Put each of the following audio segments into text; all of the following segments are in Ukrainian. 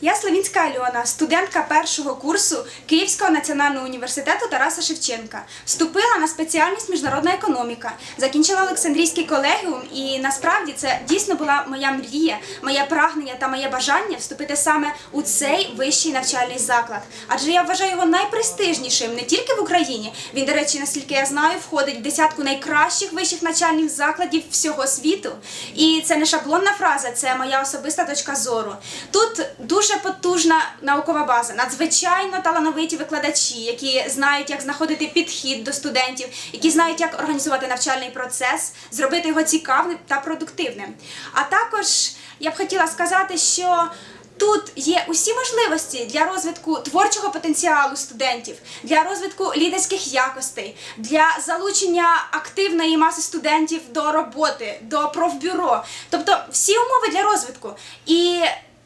Я Славінська Альона, студентка першого курсу Київського національного університету Тараса Шевченка. Вступила на спеціальність міжнародна економіка, закінчила Олександрійський колегіум, і насправді це дійсно була моя мрія, моє прагнення та моє бажання вступити саме у цей вищий навчальний заклад. Адже я вважаю його найпрестижнішим не тільки в Україні. Він, до речі, наскільки я знаю, входить в десятку найкращих вищих навчальних закладів всього світу. І це не шаблонна фраза, це моя особиста точка зору. Тут дуже потужна наукова база, надзвичайно талановиті викладачі, які знають, як знаходити підхід до студентів, які знають, як організувати навчальний процес, зробити його цікавим та продуктивним. А також я б хотіла сказати, що Тут є усі можливості для розвитку творчого потенціалу студентів, для розвитку лідерських якостей, для залучення активної маси студентів до роботи, до профбюро. Тобто всі умови для розвитку. І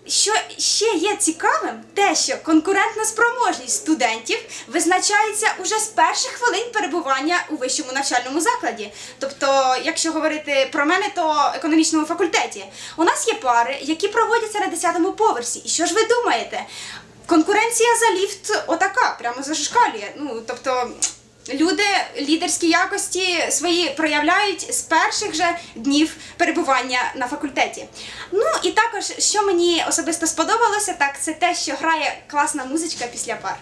що ще є цікавим, те, що конкурентна спроможність студентів визначається уже з перших хвилин перебування у вищому навчальному закладі. Тобто, якщо говорити про мене, то економічному факультеті. У нас є пари, які проводяться на 10-му поверсі. І що ж ви думаєте? Конкуренція за ліфт отака, прямо зашкалює. Ну, тобто. Люди лідерські якості свої проявляють з перших же днів перебування на факультеті. Ну і також, що мені особисто сподобалося, так це те, що грає класна музичка після пар.